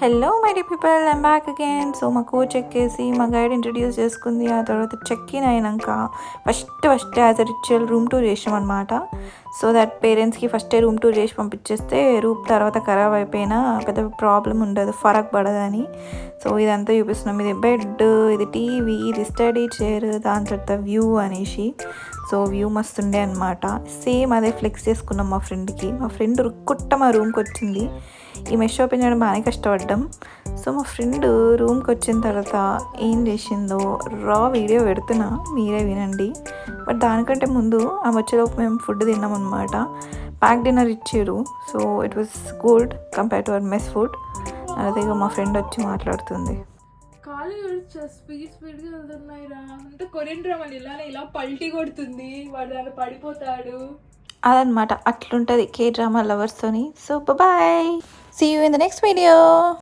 Hello my people I'm back again so మా coach ఎక్కేసి మా గైడ్ ఇంట్రడ్యూస్ చేసుకుంది. ఆ తర్వాత చెక్ ఇన్ అయినాక first first as a ritual room tour చేసాం అనమాట సో దట్ పేరెంట్స్కి ఫస్టే రూమ్ టూర్ చేసి పంపించేస్తే రూమ్ తర్వాత ఖరాబ్ అయిపోయినా పెద్ద ప్రాబ్లం ఉండదు ఫరక్ పడదని. సో ఇదంతా చూపిస్తున్నాం. ఇది బెడ్ ఇది టీవీ ఇది స్టడీ చైర్ దాని తర్వాత వ్యూ అనేసి. సో వ్యూ మస్తుండే అనమాట సేమ్ అదే ఫ్లెక్స్ చేసుకున్నాం మా ఫ్రెండ్కి మా ఫ్రెండ్ రుక్కుట్ట మా రూమ్కి వచ్చింది ఈ మెష్ ఓపెన్ చేయడం బాగానే కష్టపడ్డాం. సో మా ఫ్రెండ్ రూమ్కి వచ్చిన తర్వాత ఏం చేసిందో రా వీడియో పెడుతున్నా మీరే వినండి. బట్ దానికంటే ముందు ఆ వచ్చేలోపు మేము ఫుడ్ తిన్నామన్నమాట ప్యాక్ డిన్నర్ ఇచ్చారు. So it was good compare to our mess food అలాగే మా ఫ్రెండ్ వచ్చి మాట్లాడుతుంది. కాలు స్పీడ్ స్పీడ్గా వెళ్తున్నాయి రా. అంటే కొరియన్ డ్రామాలు ఇలానే ఇలా పల్టీ కొడుతుంది. వాడు దాన్ని పడిపోతాడు. అదనమాట అట్లుంటుంది. K drama లవర్స్తోని so bye see you in the next video